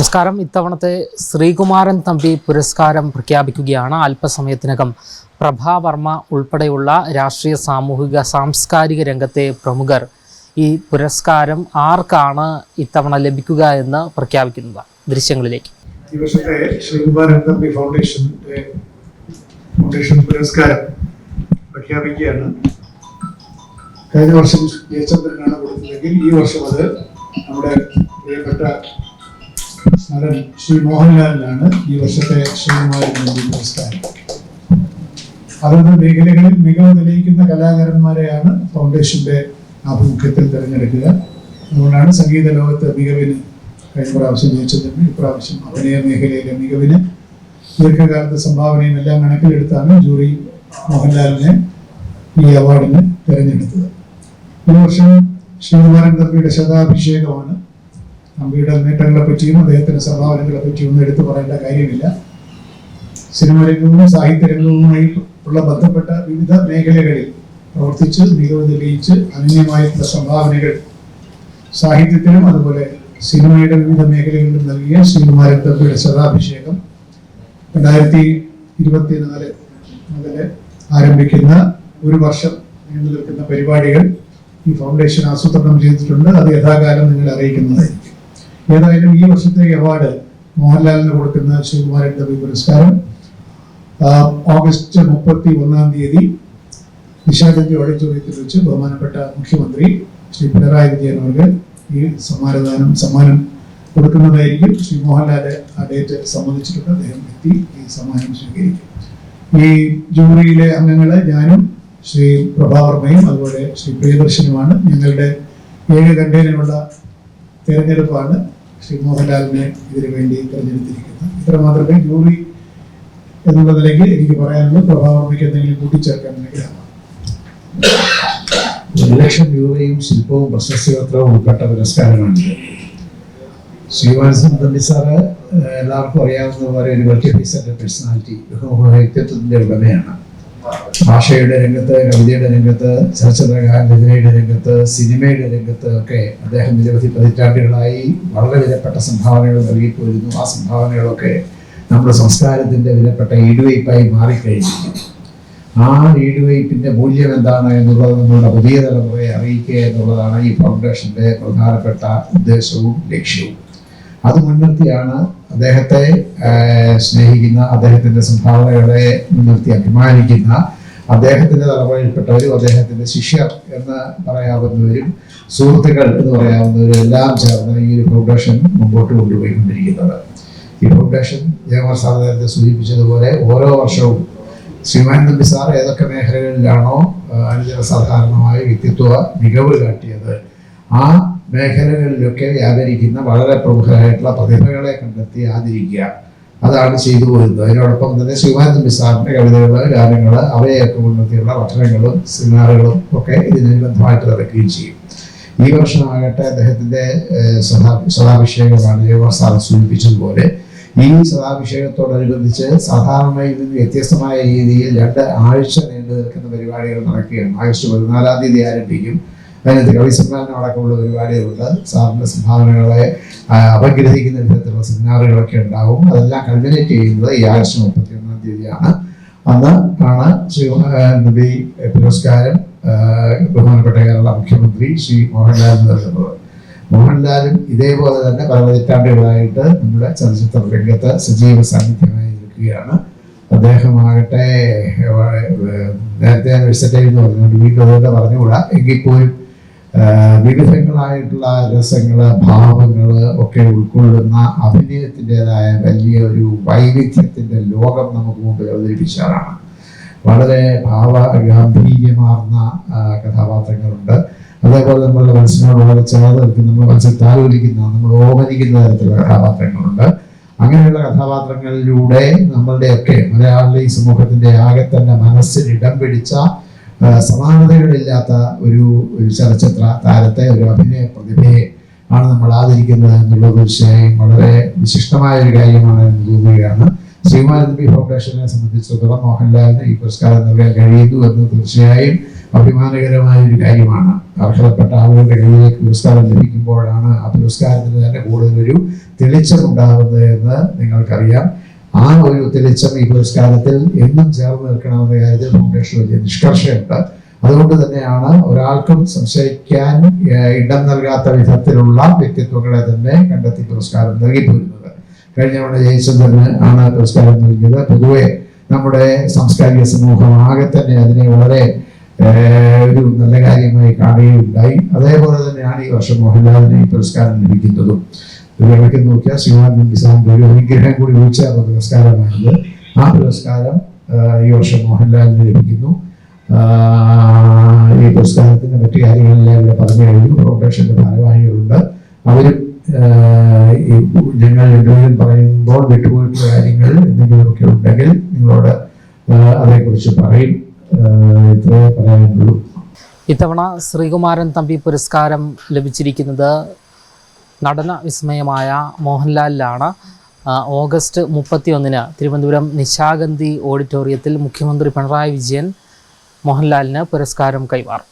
നമസ്കാരം. ഇത്തവണത്തെ ശ്രീകുമാരൻ തമ്പി പുരസ്കാരം പ്രഖ്യാപിക്കുകയാണ്. അല്പസമയത്തിനകം പ്രഭാവർമ്മ ഉൾപ്പെടെയുള്ള രാഷ്ട്രീയ സാമൂഹിക സാംസ്കാരിക രംഗത്തെ പ്രമുഖർ ഈ പുരസ്കാരം ആർക്കാണ് ഇത്തവണ ലഭിക്കുക എന്ന് പ്രഖ്യാപിക്കുന്നത്? ദൃശ്യങ്ങളിലേക്ക്. ഈ വർഷത്തെ ശ്രീകുമാരൻ തമ്പി ഫൗണ്ടേഷന്റെ ഫൗണ്ടേഷൻ പുരസ്കാരം പ്രഖ്യാപിക്കുകയാണ്. കഴിഞ്ഞ വർഷം ജയചന്ദ്രനാണ് കൊടുത്തതെങ്കിൽ ഈ വർഷം അത് നമ്മുടെ പ്രിയപ്പെട്ട നടൻ ശ്രീ മോഹൻലാലിനാണ് ഈ വർഷത്തെ ശ്രീകുമാരൻ നന്ദി പുരസ്കാരം. അതത് മേഖലകളിൽ മികവ് തെളിയിക്കുന്ന കലാകാരന്മാരെയാണ് ഫൗണ്ടേഷന്റെ ആഭിമുഖ്യത്തിൽ തിരഞ്ഞെടുക്കുക. അതുകൊണ്ടാണ് സംഗീത ലോകത്ത് മികവിന് കഴിഞ്ഞ പ്രാവശ്യം ജയിച്ചതിന് ഇപ്രാവശ്യം അഭിനയ മേഖലയിലെ മികവിന് ദീർഘകാലത്തെ സംഭാവനയും എല്ലാം കണക്കിലെടുത്താണ് ജൂറി മോഹൻലാലിനെ ഈ അവാർഡിന് തിരഞ്ഞെടുത്തത്. ഈ വർഷം ശ്രീകുമാരൻ തമ്പിയുടെ ശതാഭിഷേകമാണ് തമ്പിയുടെ നേട്ടങ്ങളെ പറ്റിയും അദ്ദേഹത്തിന്റെ സംഭാവനകളെ പറ്റിയും ഒന്നും എടുത്തു പറയേണ്ട കാര്യമില്ല. സിനിമ രംഗവും സാഹിത്യ രംഗവുമായി ഉള്ള ബന്ധപ്പെട്ട വിവിധ മേഖലകളിൽ പ്രവർത്തിച്ച് മികവ് തെളിയിച്ച് അനന്യമായിട്ടുള്ള സംഭാവനകൾ സാഹിത്യത്തിനും അതുപോലെ സിനിമയുടെ വിവിധ മേഖലകളിലും നൽകിയ ശ്രീകുമാരൻ തമ്പിയുടെ ശതാഭിഷേകം രണ്ടായിരത്തി ഇരുപത്തിനാല് മുതൽ ആരംഭിക്കുന്ന ഒരു വർഷം നീണ്ടു നിൽക്കുന്ന പരിപാടികൾ ഈ ഫൗണ്ടേഷൻ ആസൂത്രണം ചെയ്തിട്ടുണ്ട്. അത് യഥാകാലം നിങ്ങളെ അറിയിക്കുന്നതായിരിക്കും. ഏതായാലും ഈ വർഷത്തെ അവാർഡ് മോഹൻലാലിന് കൊടുക്കുന്ന ശ്രീകുമാരൻ തമ്പി പുരസ്കാരം. ഓഗസ്റ്റ് മുപ്പത്തി ഒന്നാം തീയതി നിശാഗന്ധി ഓഡിറ്റോറിയത്തിൽ വെച്ച് ബഹുമാനപ്പെട്ട മുഖ്യമന്ത്രി ശ്രീ പിണറായി വിജയൻ അവർക്ക് ഈ സമ്മാനദാനം സമ്മാനം കൊടുക്കുന്നതായിരിക്കും. ശ്രീ മോഹൻലാൽ ആ ഡേറ്റ് സംബന്ധിച്ചിട്ടുണ്ട് അദ്ദേഹം എത്തി ഈ സമ്മാനം സ്വീകരിക്കും. ഈ ജൂറിയിലെ അംഗങ്ങൾ ഞാനും ശ്രീ പ്രഭാവർമ്മയും അതുപോലെ ശ്രീ പ്രിയദർശനുമാണ്. ഞങ്ങളുടെ ഏഴ് കണ്ടേനുള്ള തിരഞ്ഞെടുപ്പാണ് ശ്രീ മോഹൻലാലിനെ ഇതിനു വേണ്ടി തിരഞ്ഞെടുത്തിരിക്കുന്നത് ഇത്ര മാത്രമേ ജൂറി എന്നുള്ളതിലേക്ക് എനിക്ക് പറയാനുള്ളൂ പ്രഭാവർമ്മയ്ക്ക് എന്തെങ്കിലും കൂട്ടിച്ചേർക്കാനുണ്ടെങ്കിൽ ആവാം. ഒരു ലക്ഷം രൂപയും ശില്പവും പ്രശസ്തി പത്രവും ഉൾപ്പെട്ട പുരസ്കാരമാണിത് ശ്രീവാത്സൻ തമ്പി സാറ് ഏഹ്, എല്ലാവർക്കും അറിയാവുന്നതുപോലെ ഒരു മൾട്ടി ഫീസഡ് പേഴ്സണാലിറ്റി വ്യക്തിത്വത്തിന്റെ ഉടമയാണ് ഭാഷയുടെ രംഗത്ത് കവിതയുടെ രംഗത്ത് ചലച്ചിത്രകാരരചനയുടെ രംഗത്ത് സിനിമയുടെ രംഗത്ത് ഒക്കെ അദ്ദേഹം നിരവധി പതിറ്റാണ്ടുകളായി വളരെ വിലപ്പെട്ട സംഭാവനകൾ നൽകിപ്പോയിരുന്നു. ആ സംഭാവനകളൊക്കെ നമ്മുടെ സംസ്കാരത്തിന്റെ വിലപ്പെട്ട ഈടുവയ്പായി മാറിക്കഴിഞ്ഞു. ആ ഈടുവയ്പിന്റെ മൂല്യം എന്താണ് എന്നുള്ളത് നമ്മളുടെ പുതിയ തലമുറയെ അറിയിക്കുക എന്നുള്ളതാണ് ഈ ഫൗണ്ടേഷന്റെ പ്രധാനപ്പെട്ട ഉദ്ദേശവും ലക്ഷ്യവും. അത് മുൻനിർത്തിയാണ് അദ്ദേഹത്തെ സ്നേഹിക്കുന്ന അദ്ദേഹത്തിന്റെ സംഭാവനകളെ മുൻനിർത്തി അഭിമാനിക്കുന്ന അദ്ദേഹത്തിന്റെ തലമുറയിൽപ്പെട്ടവരും അദ്ദേഹത്തിന്റെ ശിഷ്യർ എന്ന് പറയാവുന്നവരും സുഹൃത്തുക്കൾ എന്ന് പറയാവുന്നവരും എല്ലാം ചേർന്ന് ഈ ഒരു ഫൗണ്ടേഷൻ മുമ്പോട്ട് കൊണ്ടുപോയിക്കൊണ്ടിരിക്കുന്നത്. ഈ ഫൗണ്ടേഷൻ ജയമാർ സാർ നേരത്തെ സൂചിപ്പിച്ചതുപോലെ ഓരോ വർഷവും ശ്രീമാൻ ബിസാർ സാർ ഏതൊക്കെ മേഖലകളിലാണോ അനുജനസാധാരണമായ അനുജന സാധാരണമായ വ്യക്തിത്വ മികവ് കാട്ടിയത് ആ മേഖലകളിലൊക്കെ വ്യാപരിക്കുന്ന വളരെ പ്രമുഖരായിട്ടുള്ള പ്രതിഭകളെ കണ്ടെത്തി ആദരിക്കുക അതാണ് ചെയ്തു പോരുന്നത്. അതിനോടൊപ്പം തന്നെ ശ്രീമാൻ മിസാറിന്റെ സാറിന്റെ കവിതകൾ ഗാനങ്ങൾ അവയൊക്കെ മുൻനിർത്തിയുള്ള പഠനങ്ങളും സെമിനാറുകളും ഒക്കെ ഇതിനനുബന്ധമായിട്ട് നടക്കുകയും ചെയ്യും. ഈ വർഷമാകട്ടെ അദ്ദേഹത്തിന്റെ സദാഭിഷേകമാണ് ജയകുമാർ സാർ സൂചിപ്പിച്ചതുപോലെ. ഈ സദാഭിഷേകത്തോടനുബന്ധിച്ച് സാധാരണയിൽ നിന്ന് വ്യത്യസ്തമായ രീതിയിൽ രണ്ട് ആഴ്ച നീണ്ടു നിൽക്കുന്ന പരിപാടികൾ നടക്കുകയാണ്. ആഗസ്റ്റ് പതിനാലാം തീയതി ആരംഭിക്കും. അതിനകത്ത് അടക്കമുള്ള പരിപാടികളുണ്ട് സാറിന്റെ സംഭാവനകളെ അപഗ്രഹിക്കുന്ന വിധത്തിലുള്ള സെമിനാറുകളൊക്കെ ഉണ്ടാവും. അതെല്ലാം കൾമിനേറ്റ് ചെയ്യുന്നത് ഈ ആഗസ്റ്റ് മുപ്പത്തി ഒന്നാം തീയതിയാണ്. അന്ന് ആണ് ശ്രീ നബി പുരസ്കാരം ബഹുമാനപ്പെട്ട കേരള മുഖ്യമന്ത്രി ശ്രീ മോഹൻലാൽ നൽകുന്നത് മോഹൻലാലും ഇതേപോലെ തന്നെ പല പതിറ്റാണ്ടുകളായിട്ട് നമ്മുടെ ചലച്ചിത്ര രംഗത്ത് സജീവ സാന്നിധ്യമായി നിൽക്കുകയാണ്. അദ്ദേഹമാകട്ടെ നേരത്തെ ഞാൻ വിസിറ്റ് വീണ്ടും അതുകൊണ്ട് പറഞ്ഞുകൂടാ. എങ്കിൽ പോലും വിവിധങ്ങളായിട്ടുള്ള രസങ്ങൾ ഭാവങ്ങൾ ഒക്കെ ഉൾക്കൊള്ളുന്ന അഭിനയത്തിന്റെതായ വലിയ ഒരു വൈവിധ്യത്തിന്റെ ലോകം നമുക്ക് മുമ്പിൽ അവതരിപ്പിച്ചതാണ് വളരെ ഭാവ ഗാംഭീര്യമാർന്ന കഥാപാത്രങ്ങളുണ്ട്. അതേപോലെ നമ്മളുടെ മനസ്സിനോട് വളരെ ചേർന്ന് നമ്മൾ മനസ്സിൽ താലോലിക്കുന്ന നമ്മൾ ഓമനിക്കുന്ന തരത്തിലുള്ള കഥാപാത്രങ്ങളുണ്ട്. അങ്ങനെയുള്ള കഥാപാത്രങ്ങളിലൂടെ നമ്മളുടെയൊക്കെ മലയാളി സമൂഹത്തിന്റെ ആകെ തന്നെ മനസ്സിൽ ഇടം പിടിച്ച സമാനതകളില്ലാത്ത ഒരു ചലച്ചിത്ര താരത്തെ ഒരു അഭിനയ പ്രതിഭയെ ആണ് നമ്മൾ ആദരിക്കുന്നത് എന്നുള്ളത് തീർച്ചയായും വളരെ വിശിഷ്ടമായ ഒരു കാര്യമാണ് എന്ന് തോന്നുകയാണ്. ശ്രീകുമാരൻ ബി ഫൗണ്ടേഷനെ സംബന്ധിച്ചിടത്തോളം മോഹൻലാലിന് ഈ പുരസ്കാരം നൽകാൻ കഴിയുന്നു എന്ന് തീർച്ചയായും അഭിമാനകരമായ ഒരു കാര്യമാണ്. അർഹതപ്പെട്ട ആളുകളുടെ കയ്യിലേക്ക് പുരസ്കാരം ലഭിക്കുമ്പോഴാണ് ആ പുരസ്കാരത്തിന് തന്നെ കൂടുതലൊരു തെളിച്ചമുണ്ടാകുന്നത് എന്ന് നിങ്ങൾക്കറിയാം. ആ ഒരു തെളിച്ചം ഈ പുരസ്കാരത്തിൽ എന്നും ചേർന്ന് നിൽക്കണമെന്ന കാര്യത്തിൽ ഫൗണ്ടേഷൻ വലിയ നിഷ്കർഷയുണ്ട്. അതുകൊണ്ട് തന്നെയാണ് ഒരാൾക്കും സംശയിക്കാൻ ഇടം നൽകാത്ത വിധത്തിലുള്ള വ്യക്തിത്വങ്ങളെ തന്നെ കണ്ടെത്തി പുരസ്കാരം നൽകി പോരുന്നത് കഴിഞ്ഞ തവണ ജയചന്ദ്രന് ആണ് പുരസ്കാരം നൽകിയത്. പൊതുവെ നമ്മുടെ സാംസ്കാരിക സമൂഹം ആകെ തന്നെ അതിനെ വളരെ ഒരു നല്ല കാര്യമായി കാണുകയുണ്ടായി. അതേപോലെ തന്നെയാണ് ഈ വർഷം മോഹൻലാലിന് ഈ പുരസ്കാരം ലഭിക്കുന്നതും. കണക്കിൽ നോക്കിയാൽ നമ്പിസാറിന്റെ ഒരു അനുഗ്രഹം കൂടി ഉൾച്ചേർന്ന പുരസ്കാരമാണിത്. ആ പുരസ്കാരം ഈ വർഷം മോഹൻലാലിന് ലഭിക്കുന്നു. ഈ പുരസ്കാരത്തിന്റെ മറ്റു കാര്യങ്ങളിലെ ഇവിടെ പറഞ്ഞു കഴിഞ്ഞു. ഫോട്ടേഷന്റെ ഭാരവാഹികളുണ്ട്. അവരും ഞങ്ങൾ രണ്ടുപേരും പറയുമ്പോൾ വിട്ടുപോയിട്ടുള്ള കാര്യങ്ങൾ എന്തെങ്കിലുമൊക്കെ ഉണ്ടെങ്കിൽ നിങ്ങളോട് അതേക്കുറിച്ച് പറയും. ഇത്രയേ പറയാനുള്ളൂ. ഇത്തവണ ശ്രീകുമാരൻ തമ്പി പുരസ്കാരം ലഭിച്ചിരിക്കുന്നത് നടന വിസ്മയമായ മോഹൻലാലിലാണ് ഓഗസ്റ്റ് മുപ്പത്തിയൊന്നിന് തിരുവനന്തപുരം നിശാഗന്ധി ഓഡിറ്റോറിയത്തിൽ മുഖ്യമന്ത്രി പിണറായി വിജയൻ മോഹൻലാലിന് പുരസ്കാരം കൈമാറും.